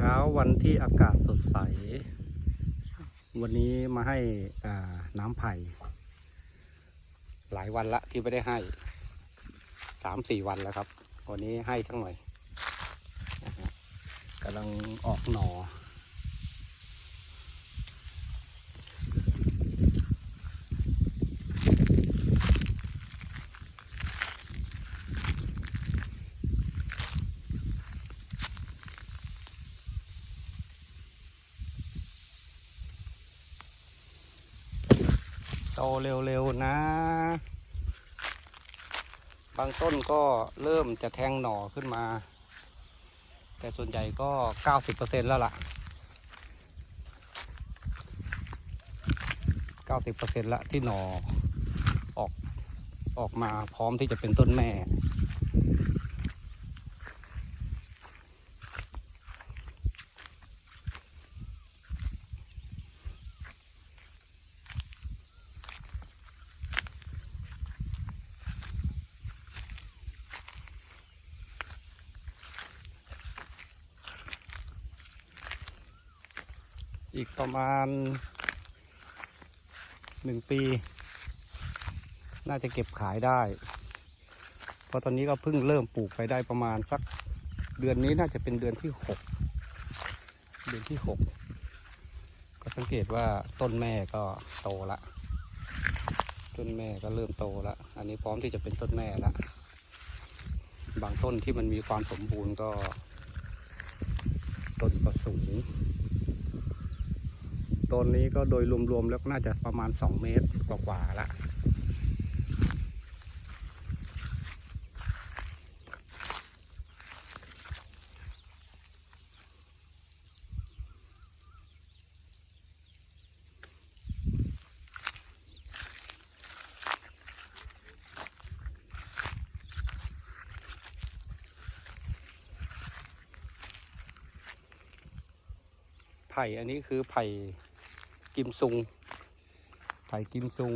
เช้าวันที่อากาศสดใส วันนี้มาให้น้ำไผ่ หลายวันละที่ไม่ได้ให้สามสี่วันแล้วครับ วันนี้ให้สักหน่อยกำลังออกหน่อ โตเร็วๆนะ บางต้นก็เริ่มจะแทงหน่อขึ้นมา แต่ส่วนใหญ่ก็ 90%แล้วล่ะ 90%ละที่หน่อออกออกมาพร้อมที่จะเป็นต้นแม่ อีกประมาณหนึ่งปี น่าจะเก็บขายได้ เพราะตอนนี้ก็เพิ่งเริ่มปลูกไปได้ประมาณสักเดือนนี้น่าจะเป็นเดือนที่หกเดือนที่หกก็สังเกตว่าต้นแม่ก็โตละ ต้นแม่ก็เริ่มโตละ อันนี้พร้อมที่จะเป็นต้นแม่ละบางต้นที่มันมีความสมบูรณ์ก็ต้นก็สูง ต้นนี้ก็โดยรวมๆแล้วน่าจะประมาณ 2 เมตรกว่าๆละไผ่อันนี้คือไผ่ กิมซุง ไผ่กิมซุง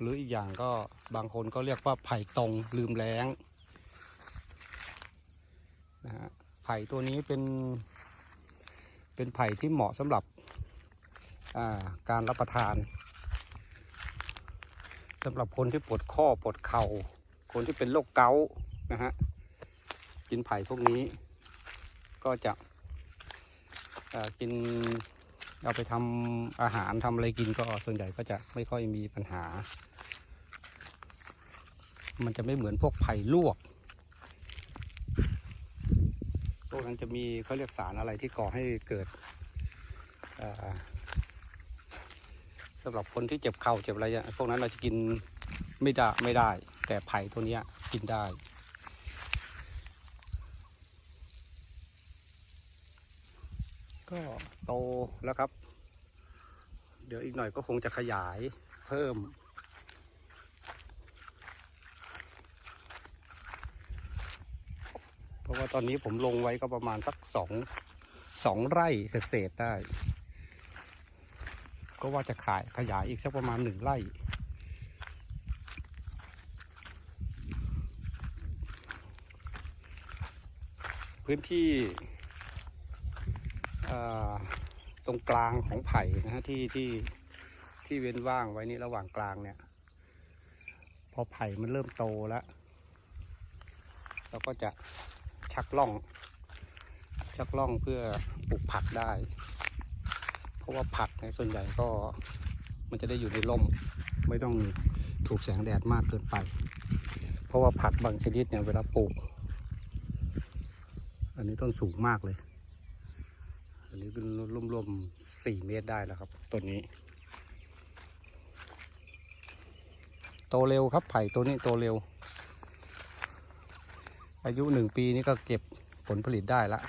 หรืออีกอย่างก็บางคนก็เรียกว่าไผ่ตรงลืมแล้งนะฮะไผ่ตัวนี้เป็น เป็นไผ่ที่เหมาะสำหรับอ่าการรับประทานสำหรับคนที่ปวดข้อปวดเข่าคนที่เป็นโรคเกาต์นะฮะกินไผ่พวกนี้ก็จะกิน เอาไปทำอาหารทำอะไรกินก็ส่วนใหญ่ก็จะไม่ค่อยมีปัญหา มันจะไม่เหมือนพวกไผ่ลวก พวกนั้นจะมีเขาเรียกสารอะไรที่ก่อให้เกิดสำหรับคนที่เจ็บเข่าเจ็บอะไรพวกนั้นเราจะกินไม่ได้ไม่ได้ แต่ไผ่ตัวนี้กินได้ก็ โตแล้วครับ เดี๋ยวอีกหน่อยก็คงจะขยายเพิ่ม เพราะว่าตอนนี้ผมลงไว้ก็ประมาณสักสองสองไร่เศษได้ ก็ว่าจะขายขยายอีกสักประมาณหนึ่งไร่พื้นที่ ตรงกลางของไผ่นะฮะที่ที่ที่เว้นว่างไว้นี่ระหว่างกลางเนี่ย พอไผ่มันเริ่มโตแล้วเราก็จะชักล่อง ชักล่องเพื่อปลูกผักได้ เพราะว่าผักในส่วนใหญ่ก็มันจะได้อยู่ในร่ม ไม่ต้องถูกแสงแดดมากเกินไป เพราะว่าผักบางชนิดเนี่ยเวลาปลูก อันนี้ต้นสูงมากเลย นนี้เป็นรวมๆสี่เมตรได้แล้วครับต้นนี้ โตเร็วครับไผ่ตัวนี้โตเร็ว อายุหนึ่งปีนี่ก็เก็บผลผลิตได้ละ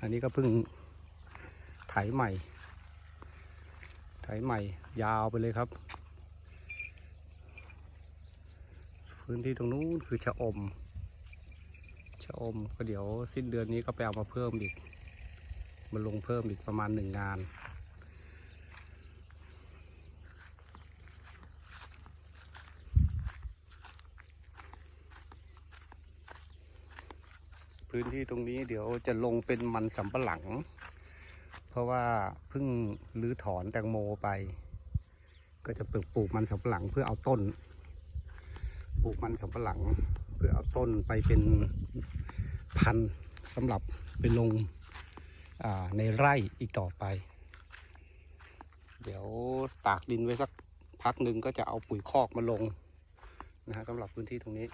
อันนี้ก็เพิ่งไถใหม่ ไถใหม่ ยาวไปเลยครับ พื้นที่ตรงนู้นคือชะอมะอมก็เดี๋ยวสิ้นเดือนนี้ก็ไปเอามาเพิ่มอีกมาลงเพิ่มอีกประมาณหนึ่งงาน พื้นที่ตรงนี้เดี๋ยวจะลงเป็นมันสำปะหลัง เพราะว่าเพิ่งรื้อถอนแตงโมไป ก็จะปลูกปลูกมันสำปะหลังเพื่อเอาต้น ปลูกมันสำปะหลัง พื่อเอาต้นไปเป็นพันธุ์สำหรับไปลงในไร่อีกต่อไป เดี๋ยวตากดินไว้สักพักหนึ่งก็จะเอาปุ๋ยคอกมาลงนะฮะสำหรับพื้นที่ตรงนี้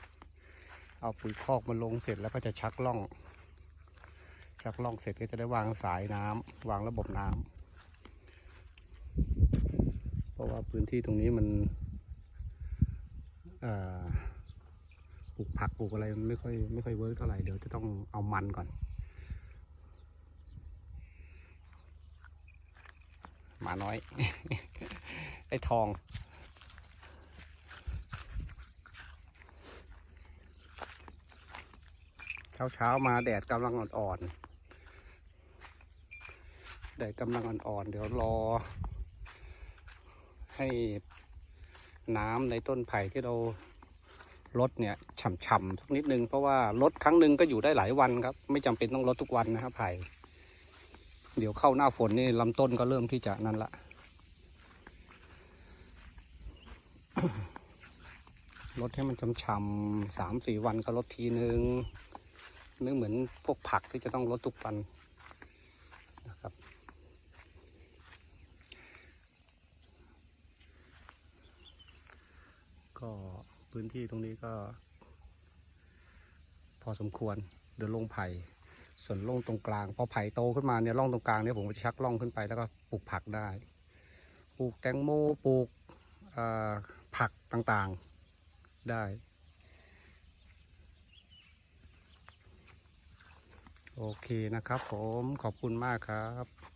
เอาปุ๋ยคอกมาลงเสร็จแล้วก็จะชักล่อง ชักล่องเสร็จก็จะได้วางสายน้ำวางระบบน้ำเพราะว่าพื้นที่ตรงนี้มันอ่อ ปลูกผักปลูกอะไรมันไม่ค่อยไม่ค่อยเวิร์กเท่าไหร่เดี๋ยวจะต้องเอามันก่อนหมาน้อย ไอ้ทองเช้าเช้ามาแดดกำลังอ่อนๆ แดดกำลังอ่อนๆ เดี๋ยวรอ ให้น้ำในต้นไผ่ที่เรา ลดเนี่ยฉ่ำๆสักนิดนึงเพราะว่าลดครั้งหนึ่งก็อยู่ได้หลายวันครับ ไม่จำเป็นต้องลดทุกวันนะครับไผ่เดี๋ยวเข้าหน้าฝนนี่ลำต้นก็เริ่มที่จะนั่นละลดให้มันช่ำๆสามสี่วันก็ลดทีนึงไม่เหมือนพวกผักที่จะต้องลดทุกวันนะครับ ก็ พื้นที่ตรงนี้ก็ พอสมควรเดี๋ยวลงไผ่ส่วนร่องตรงกลางพอไผ่โตขึ้นมาเนี่ยร่องตรงกลางเนี่ยผมจะชักร่องขึ้นไปแล้วก็ปลูกผักได้ ปลูกแตงโมปลูกผักต่างๆได้ โอเคนะครับผมขอบคุณมากครับ